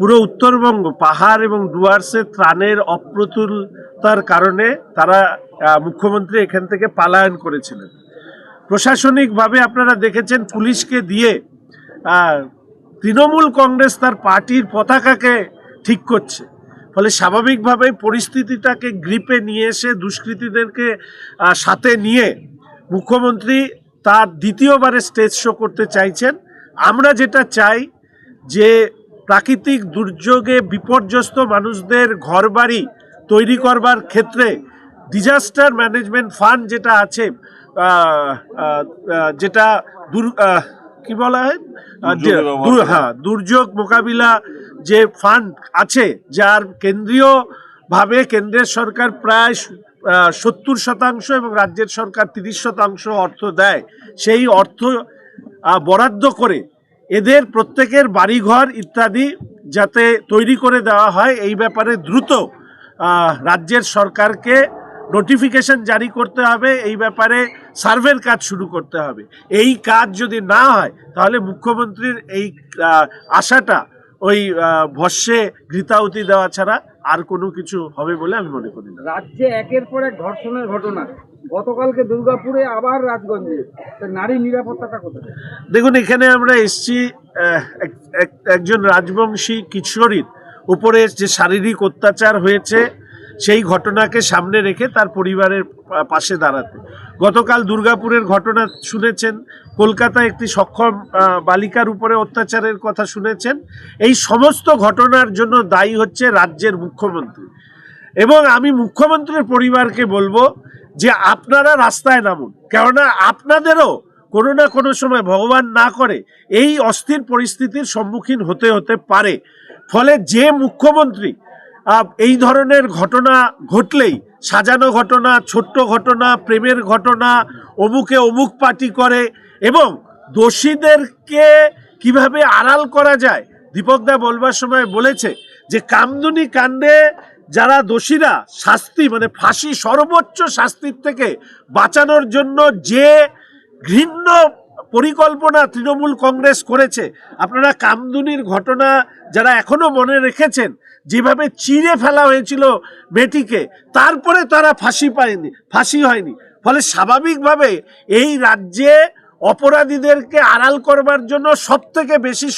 পুরো উত্তরবঙ্গ, পাহাড় এবং ডুয়ার্সে ত্রাণের অপ্রতুলতার কারণে তারা মুখ্যমন্ত্রী এখান থেকে পালায়ন করেছিলেন। প্রশাসনিকভাবে আপনারা দেখেছেন পুলিশকে দিয়ে তৃণমূল কংগ্রেস তার পার্টির পতাকাকে ঠিক করছে। ফলে স্বাভাবিকভাবে পরিস্থিতিটাকে গ্রিপে নিয়ে এসে দুষ্কৃতীদেরকে সাথে নিয়ে মুখ্যমন্ত্রী তার দ্বিতীয়বারে স্টেজ শো করতে চাইছেন। আমরা যেটা চাই যে প্রাকৃতিক দুর্যোগে বিপর্যস্ত মানুষদের ঘরবাড়ি তৈরি করবার ক্ষেত্রে ডিজাস্টার ম্যানেজমেন্ট ফান্ড যেটা আছে যেটা দুর কি বলা হয়। হ্যাঁ দুর্যোগ মোকাবিলা যে ফান্ড আছে যার কেন্দ্রীয় ভাবে কেন্দ্রের সরকার প্রায় সত্তর শতাংশ এবং রাজ্যের সরকার তিরিশ শতাংশ অর্থ দেয় সেই অর্থ বরাদ্দ করে এদের প্রত্যেকের বাড়িঘর ইত্যাদি যাতে তৈরি করে দেওয়া হয়, এই ব্যাপারে দ্রুত রাজ্যের সরকারকে নোটিফিকেশন জারি করতে হবে, এই ব্যাপারে সার্ভের কাজ শুরু করতে হবে। এই কাজ যদি না হয়, তাহলে মুখ্যমন্ত্রীর এই আশাটা ওই ভস্যে ঘৃতাহুতি দেওয়া ছাড়া আর কোনো কিছু হবে বলে আমি মনে করি না। রাজ্যে একের পর এক ঘটনা। গতকালকে দুর্গাপুরে আবার রাজগঞ্জে। নারী নিরাপত্তাটা কোথায়? দেখুন, এখানে আমরা এসছি এক- এক- একজন রাজবংশী কিশোরীর উপরে যে শারীরিক অত্যাচার হয়েছে, সেই ঘটনাকে সামনে রেখে তার পরিবারের পাশে দাঁড়াতে। গতকাল দুর্গাপুরের ঘটনা শুনেছেন, কলকাতায় একটি সক্ষম বালিকার উপরে অত্যাচারের কথা শুনেছেন। এই সমস্ত ঘটনার জন্য দায়ী হচ্ছে রাজ্যের মুখ্যমন্ত্রী। এবং আমি মুখ্যমন্ত্রীর পরিবারকে বলব যে আপনারা রাস্তায় নামুন। কেননা আপনাদেরও কোনো না কোনো সময় ভগবান না করে, এই অস্থির পরিস্থিতির সম্মুখীন হতে হতে পারে। ফলে যে মুখ্যমন্ত্রী এই ধরনের ঘটনা ঘটলেই, সাজানো ঘটনা, ছোট্ট ঘটনা, প্রেমের ঘটনা, অমুকে অমুক পার্টি করে এবং দোষীদেরকে কীভাবে আড়াল করা যায়, দীপকদা বলবার সময় বলেছে যে, কামদুনি কাণ্ডে যারা দোষীরা শাস্তি মানে ফাঁসি, সর্বোচ্চ শাস্তির থেকে বাঁচানোর জন্য যে ঘৃণ্য পরিকল্পনা তৃণমূল কংগ্রেস করেছে, আপনারা কামদুনির ঘটনা যারা এখনও মনে রেখেছেন, যেভাবে চিড়ে ফেলা হয়েছিল মেয়েটিকে, তারপরে তারা ফাঁসি পায়নি, ফাঁসি হয়নি। ফলে স্বাভাবিকভাবে এই রাজ্যে অপরাধীদেরকে আড়াল করবার জন্য সবথেকে বেশি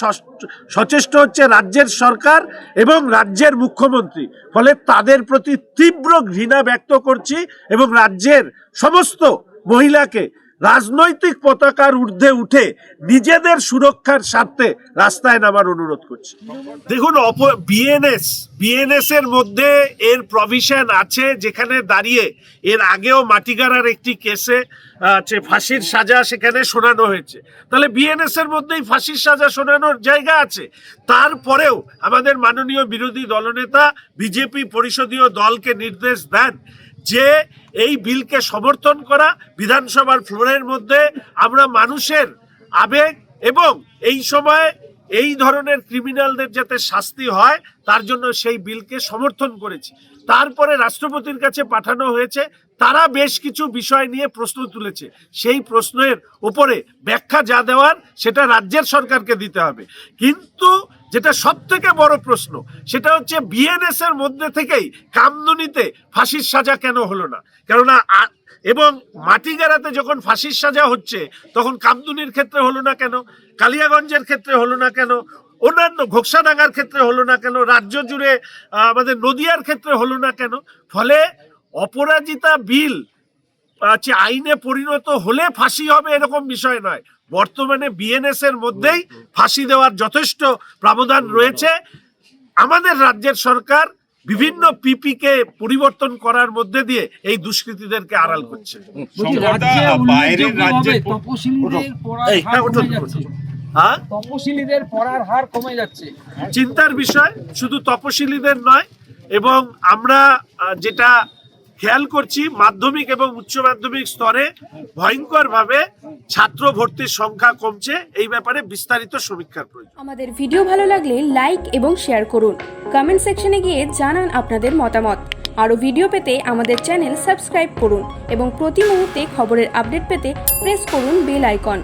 সচেষ্ট হচ্ছে রাজ্যের সরকার এবং রাজ্যের মুখ্যমন্ত্রী। ফলে তাদের প্রতি তীব্র ঘৃণা ব্যক্ত করছি এবং রাজ্যের সমস্ত মহিলাকে রাজনৈতিক পতাকার ঊর্ধ্বে উঠে নিজেদের সুরক্ষার স্বার্থে রাস্তায় নামার অনুরোধ করছি। দেখুন বিএনএস বিএনএস এর মধ্যে এর প্রভিশন আছে যেখানে দাঁড়িয়ে এর আগেও মাটিগাড়ার একটি কেসে যে ফাঁসির সাজা সেখানে শোনানো হয়েছে। তাহলে বিএনএস এর মধ্যেই ফাঁসির সাজা শোনানোর জায়গা আছে। তারপরেও আমাদের মাননীয় বিরোধী দলনেতা বিজেপি পরিষদীয় দলকে নির্দেশ দেন যে এই বিলকে সমর্থন করা বিধানসভার ফ্লোরের মধ্যে আমরা মানুষের আবেগ এবং এই সময় এই ধরনের ক্রিমিনালদের যাতে শাস্তি হয়, তার জন্য সেই বিলকে সমর্থন করেছি। তারপরে রাষ্ট্রপতির কাছে পাঠানো হয়েছে, তারা বেশ কিছু বিষয় নিয়ে প্রশ্ন তুলেছে। সেই প্রশ্নের উপরে ব্যাখ্যা যা দেওয়ার, সেটা রাজ্যের সরকারকে দিতে হবে। কিন্তু যেটা সব থেকে বড় প্রশ্ন, সেটা হচ্ছে বিএনএস এর মধ্যে থেকেই কামদুনিতে ফাঁসির সাজা কেন হলো না? কেননা এবং মাটিগাড়াতে যখন ফাঁসির সাজা হচ্ছে, তখন কামদুনির ক্ষেত্রে হলো না কেন? কালিয়াগঞ্জের ক্ষেত্রে হলো না কেন? অন্যান্য ঘোকসাডাঙ্গার ক্ষেত্রে হলো না কেন? রাজ্য জুড়ে আমাদের নদিয়ার ক্ষেত্রে হলো না কেন? ফলে অপরাজিতা বিল আইনে পরিণত হলে ফাঁসি হবে এরকম বিষয় নয়। বর্তমানে বিএনএস এর মধ্যেই ফাঁসি দেওয়ার যথেষ্ট প্রাবধান রয়েছে। আমাদের রাজ্যের সরকার বিভিন্ন পিপিকে পরিবর্তন করার মধ্যে দিয়ে এই দুষ্কৃতীদেরকে আড়াল করছে। বলছি সংকটটা রাজ্যে বাইরের রাজ্যে তপশিলীদের পড়ার হার কমে যাচ্ছে। হ্যাঁ? হার কমে যাচ্ছে। চিন্তার বিষয় শুধু তপশিলীদের নয় এবং আমরা যেটা খেয়াল করছি মাধ্যমিক এবং উচ্চ মাধ্যমিক স্তরে ভয়ঙ্করভাবে ছাত্র ভর্তির সংখ্যা কমছে। এই ব্যাপারে বিস্তারিত সমীক্ষার প্রয়োজন। আমাদের ভিডিও ভালো লাগলে লাইক এবং শেয়ার করুন। কমেন্ট সেকশনে গিয়ে জানান আপনাদের মতামত। আরও ভিডিও পেতে আমাদের চ্যানেল সাবস্ক্রাইব করুন এবং প্রতি মুহূর্তে খবরের আপডেট পেতে প্রেস করুন বেল আইকন।